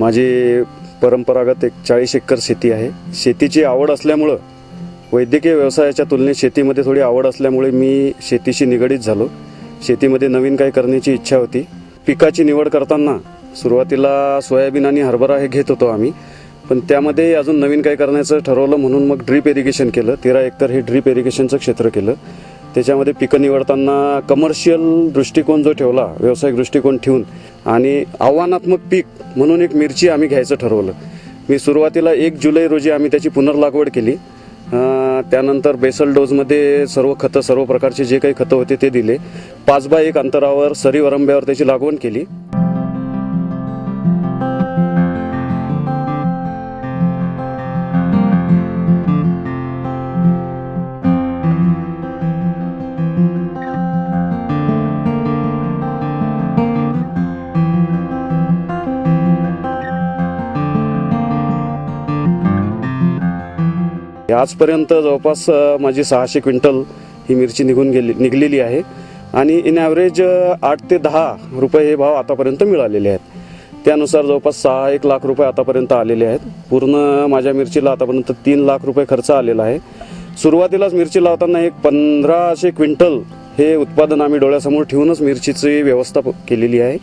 माझी परंपरागत एक चाळीस एकर शेती आहे. शेतीची आवड असल्यामुळं वैद्यकीय व्यवसायाच्या तुलनेत शेतीमध्ये थोडी आवड असल्यामुळे मी शेतीशी निगडीत झालो. शेतीमध्ये नवीन काही करण्याची इच्छा होती. पिकाची निवड करताना सुरुवातीला सोयाबीन आणि हरभरा हे घेत होतो आम्ही. पण त्यामध्ये अजून नवीन काही करण्याचं ठरवलं म्हणून मग ड्रीप इरिगेशन केलं. तेरा एकर हे ड्रीप इरिगेशनचं क्षेत्र केलं. त्याच्यामध्ये पिकं निवडताना कमर्शियल दृष्टिकोन जो ठेवला व्यावसायिक दृष्टिकोन ठेवून आणि आव्हानात्मक पीक म्हणून एक मिरची आम्ही घ्यायचं ठरवलं. मी सुरुवातीला एक जुलै रोजी आम्ही त्याची पुनर्लागवड केली. त्यानंतर बेसल डोजमध्ये सर्व खतं सर्व प्रकारचे जे काही खतं होते ते दिले. पाच बाय एक अंतरावर सरी वरंब्यावर त्याची लागवण केली. आजपर्यंत जवळपास माझी सहाशे क्विंटल ही मिरची निघून गेली निघलेली आहे. आणि इन ॲव्हरेज आठ ते दहा रुपये हे भाव आतापर्यंत मिळालेले आहेत. त्यानुसार जवळपास सहा एक लाख रुपये आतापर्यंत आलेले आहेत. पूर्ण माझ्या मिरचीला आतापर्यंत तीन लाख रुपये खर्च आलेला आहे. सुरुवातीलाच मिरची लावताना एक पंधराशे क्विंटल हे उत्पादन आम्ही डोळ्यासमोर ठेवूनच मिरचीची व्यवस्था प- केलेली आहे.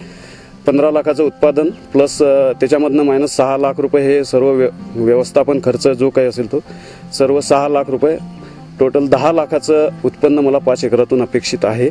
पंधरा लाखाचं उत्पादन प्लस त्याच्यामधनं मायनस सहा लाख रुपये हे सर्व व्य व्यवस्थापन खर्च जो काही असेल तो सर्व सहा लाख रुपये टोटल दहा लाखाचं उत्पन्न मला पाच एकरातून अपेक्षित आहे.